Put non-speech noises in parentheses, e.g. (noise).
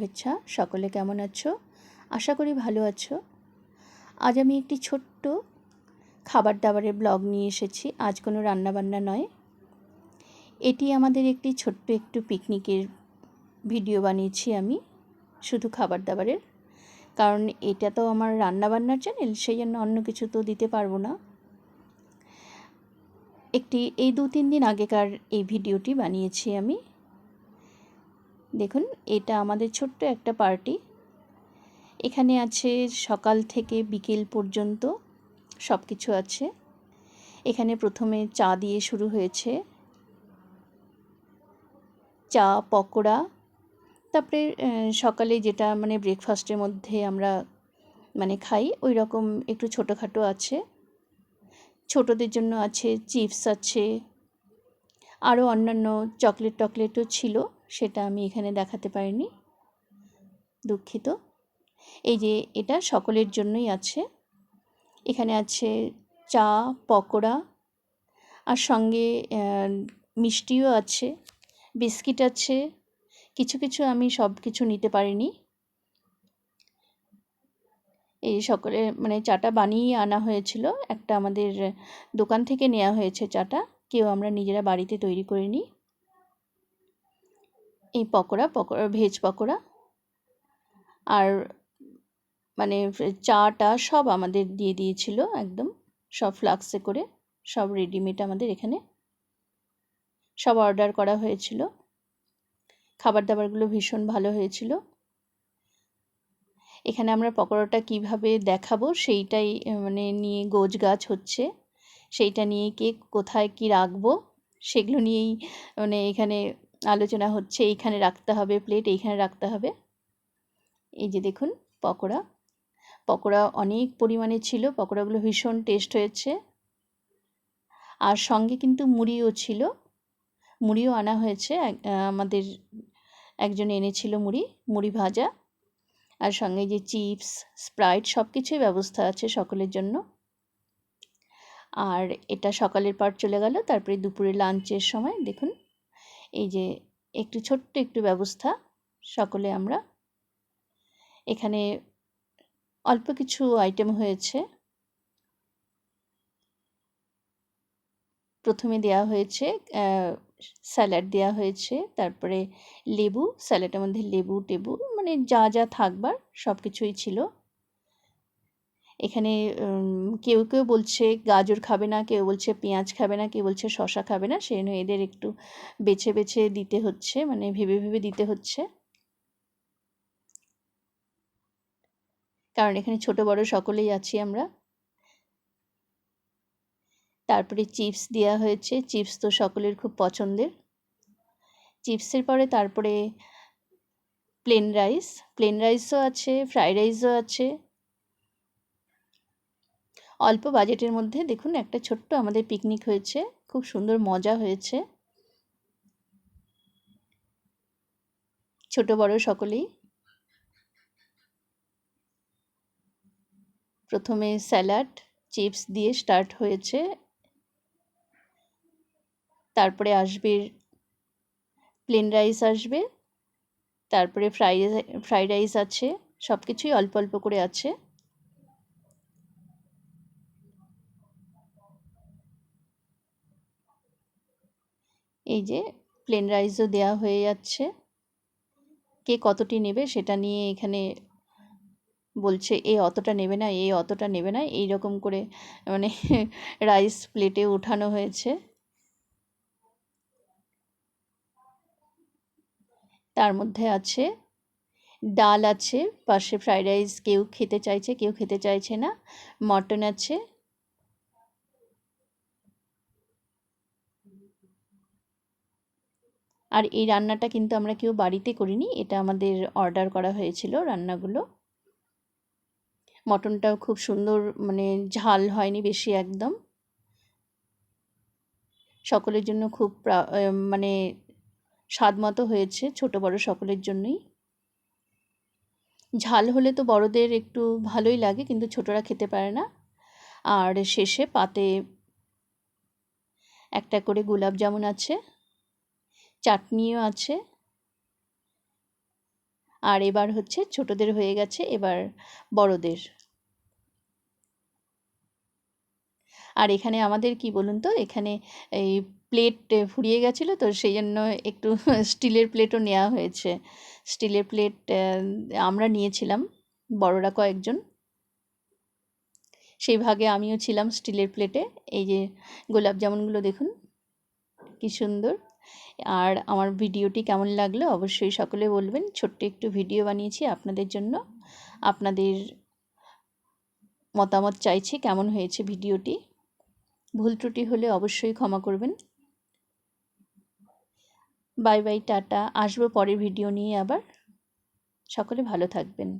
শুভেচ্ছা, সকলে কেমন আছো? আশা করি ভালো আছো। আজ আমি একটি ছোট্ট খাবার দাবারের ব্লগ নিয়ে এসেছি। আজ কোনো রান্নাবান্না নয়। এটি আমাদের একটি ছোট্ট একটু পিকনিকের ভিডিও বানিয়েছি আমি, শুধু খাবার দাবারের কারণ এটা তো আমার রান্নাবান্নার চ্যানেল সেই জন্য অন্য কিছু তো দিতে পারব না। একটি, এই দু তিন দিন আগেকার এই ভিডিওটি বানিয়েছি আমি। দেখুন, এটা আমাদের ছোট্ট একটা পার্টি। এখানে আছে সকাল থেকে বিকেল পর্যন্ত সব কিছু আছে। এখানে প্রথমে চা দিয়ে শুরু হয়েছে। চা, পকোড়া, তারপরে সকালে যেটা মানে ব্রেকফাস্টের মধ্যে আমরা মানে খাই ওই রকম একটু ছোটোখাটো আছে। ছোটদের জন্য আছে চিপস আছে। আরও অন্যান্য চকলেট টকলেটও ছিল। সেটা আমি এখানে দেখাতে পারিনি। দুঃখিত। এই যে এটা সকলের জন্যই আছে। এখানে আছে চা, পকোড়া, আর সঙ্গে মিষ্টিও আছে, বিস্কিট আছে। কিছু কিছু আমি সব কিছু নিতে পারিনি। এই সকলে মানে চাটা বানিয়ে আনা হয়েছিল। একটা আমাদের দোকান থেকে নেওয়া হয়েছে চাটা। কেউ আমরা নিজেরা বাড়িতে তৈরি করিনি। এই পকোড়া পকোড়া, ভেজ পকোড়া। আর মানে চাটা সব আমাদের দিয়ে দিয়েছিল একদম। সব ফ্লাক্সে করে সব রেডিমেড আমাদের এখানে। সব অর্ডার করা হয়েছিল। খাবার দাবারগুলো ভীষণ ভালো হয়েছিল। এখানে আমরা পকোড়াটা কীভাবে দেখাবো সেইটাই মানে নিয়ে গোজ গাছ হচ্ছে। সেইটা নিয়ে কে কোথায় কি রাখব, সেগুলো নিয়েই মানে এখানে আলোচনা হচ্ছে, এইখানে রাখতে হবে প্লেট এইখানে রাখতে হবে। এই যে দেখুন, পকোড়া। পকোড়া অনেক পরিমাণে ছিল, পকোড়াগুলো ভীষণ টেস্ট হয়েছে। আর সঙ্গে কিন্তু মুড়িও ছিল। মুড়িও আনা হয়েছে আমাদের একজন এনেছিল মুড়ি মুড়ি ভাজা। আর সঙ্গে যে চিপস স্প্রাইট সব কিছুই ব্যবস্থা আছে সকলের জন্য। আর এটা সকালের পার চলে গেল, তারপরে দুপুরে লাঞ্চের সময়, দেখুন। এই যে একটু ছোট্ট একটু ব্যবস্থা সকলে আমরা। এখানে অল্প কিছু আইটেম হয়েছে। প্রথমে দেয়া হয়েছে স্যালাড দেওয়া হয়েছে, তারপরে লেবু স্যালাডের মধ্যে লেবু, টেবু মানে যা যা থাকবার সব কিছুই ছিল। এখানে কেউ কেউ বলছে গাজর খাবে না, কেউ বলছে পেঁয়াজ খাবে না, কেউ বলছে শশা খাবে না, সেই জন্য এদের একটু বেছে বেছে দিতে হচ্ছে মানে ভেবে ভেবে দিতে হচ্ছে। কারণ এখানে ছোট বড় সকলেই আছি আমরা। তারপরে চিপস দেওয়া হয়েছে, চিপস তো সকলের খুব পছন্দের। চিপসের পরে তারপরে প্লেন রাইস, প্লেন রাইসও আছে, ফ্রাইড রাইসও আছে। অল্প বাজেটের মধ্যে দেখুন একটা ছোট্ট আমাদের পিকনিক হয়েছে। খুব সুন্দর মজা হয়েছে। ছোট, বড় সকলেই। প্রথমে স্যালাড, চিপস দিয়ে স্টার্ট হয়েছে। তারপরে আসবে প্লেন রাইস আসবে। তারপরে ফ্রাই ফ্রাইড রাইস আছে। সব কিছুই অল্প অল্প করে আছে। এই যে প্লেন রাইসও দেওয়া হয়ে যাচ্ছে। কে কতটি নেবে সেটা নিয়ে এখানে বলছে, এ অতটা নেবে না, এ অতটা নেবে না। এই রকম করে মানে (laughs) রাইস প্লেটে উঠানো হয়েছে। তার মধ্যে আছে, ডাল আছে, পাশে ফ্রাইড রাইস কেউ খেতে চাইছে, কেউ খেতে চাইছে না। মটন আছে আর এই রান্নাটা কিন্তু আমরা কেউ বাড়িতে করিনি, এটা আমাদের অর্ডার করা হয়েছিল রান্নাগুলো। মটনটাও খুব সুন্দর মানে ঝাল হয়নি বেশি একদম। সকলের জন্য খুব মানে স্বাদ মতো হয়েছে, ছোট বড় সকলের জন্যই। ঝাল হলে তো বড়দের একটু ভালোই লাগে, কিন্তু ছোটরা খেতে পারে না। আর শেষে পাতে একটা করে গোলাপ জামুন আছে। চাটনিও আছে। আর এবার হচ্ছে ছোটদের হয়ে গেছে এবার বড়দের। আর এখানে আমাদের কি বলুন তো, এখানে এই প্লেট ফুরিয়ে গেছিল তো সেই জন্য একটু (laughs) স্টিলের প্লেটও নেওয়া হয়েছে। স্টিলের প্লেট আমরা নিয়েছিলাম, বড়রা কয়েকজন। সেই ভাগে আমিও ছিলাম স্টিলের প্লেটে এই যে গোলাপ জামুনগুলো দেখুন, কি সুন্দর। আর আমার ভিডিওটি কেমন লাগল অবশ্যই সকলে বলবেন। ছোট্ট একটু ভিডিও বানিয়েছি আপনাদের জন্য। আপনাদের মতামত চাইছি কেমন হয়েছে ভিডিওটি। ভুল ত্রুটি হলে অবশ্যই ক্ষমা করবেন। বাই বাই, টাটা। আসব পরের ভিডিও নিয়ে আবার। সকলে ভালো থাকবেন।